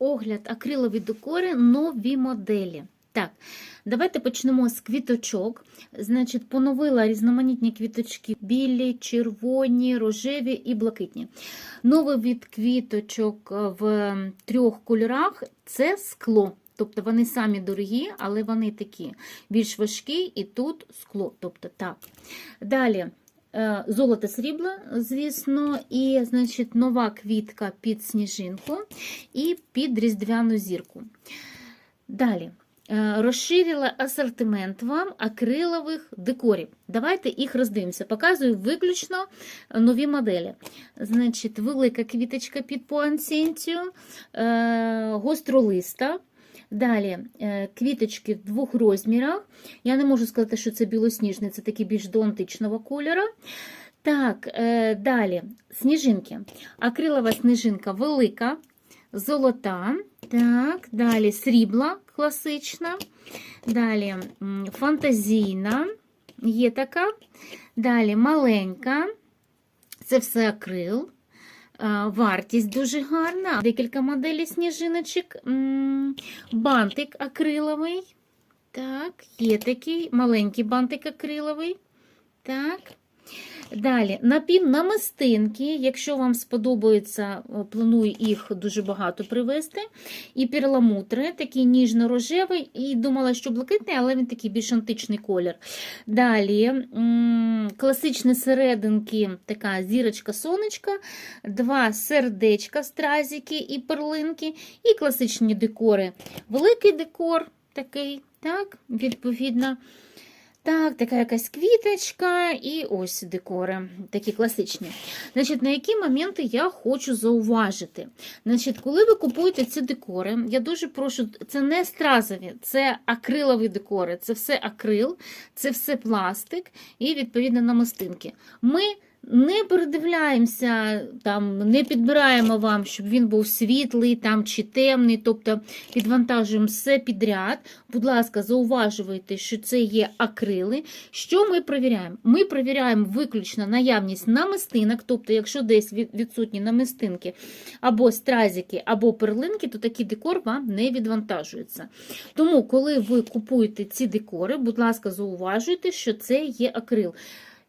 огляд акрилові декори нові моделі. Так, давайте почнемо з квіточок. Значить, поновила різноманітні квіточки: білі, червоні, рожеві і блакитні. Новий від квіточок в трьох кольорах це скло. Тобто вони самі дорогі, але вони такі більш важкі, і тут скло. Тобто так. Далі золото срібло, звісно, і значить, нова квітка під сніжинку і під різдвяну зірку. Далі. е, Розширила асортимент вам акрилових декорів. Давайте їх роздивимося. Показую виключно нові моделі. Значить, велика квіточка під пуансенцію, е, гостролиста. Далі е, квіточки в двох розмірах. Я не можу сказати, що це білосніжний, це такий більш до античного кольору. Так, е, далі сніжинки. Акрилова сніжинка велика, золота. Так, далі срібла класична. Далі фантазійна, є така. Далі маленька. Це все акрил. Вартість дуже гарна. Декілька моделей сніжиночок. Бантик акриловий. Так, є такий маленький бантик акриловий. Так. Далі напівнамистинки, якщо вам сподобається, планую їх дуже багато привезти. І перламутри, такий ніжно-рожевий, і думала, що блакитний, але він такий більш античний колір. Далі класичні серединки, така зірочка-сонечка, два сердечка, стразики і перлинки, і класичні декори. Великий декор такий, так, відповідно. Так, така якась квіточка і ось декори, такі класичні. Значить, на які моменти я хочу зауважити? Значить, коли ви купуєте ці декори, я дуже прошу, це не стразові, це акрилові декори, це все акрил, це все пластик і відповідно намистинки. Ми не передивляємося, там, не підбираємо вам, щоб він був світлий там, чи темний, тобто підвантажуємо все підряд. Будь ласка, зауважуйте, що це є акрили. Що ми перевіряємо? Ми перевіряємо виключно наявність намистинок, тобто, якщо десь відсутні намистинки або стразики, або перлинки, то такий декор вам не відвантажується. Тому, коли ви купуєте ці декори, будь ласка, зауважуйте, що це є акрил.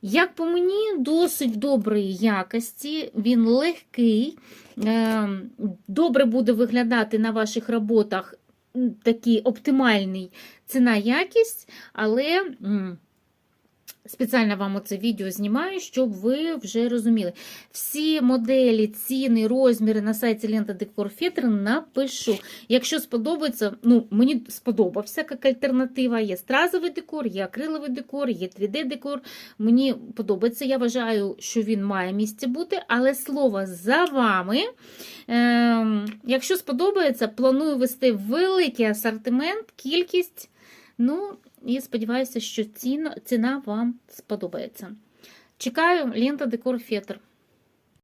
Як по мені, досить доброї якості, він легкий, е, добре буде виглядати на ваших роботах такий оптимальний ціна-якість, але м, спеціально вам оце відео знімаю, щоб ви вже розуміли. Всі моделі, ціни, розміри на сайті Лента Декор Фетр напишу. Якщо сподобається, ну мені сподобався як альтернатива. Є стразовий декор, є акриловий декор, є 3D-декор. Мені подобається. Я вважаю, що він має місце бути, але слово за вами. Ем, якщо сподобається, планую вести великий асортимент, кількість. Ну, і сподіваюся, що ціна, вам сподобається. Чекаю лента Декор Фетр.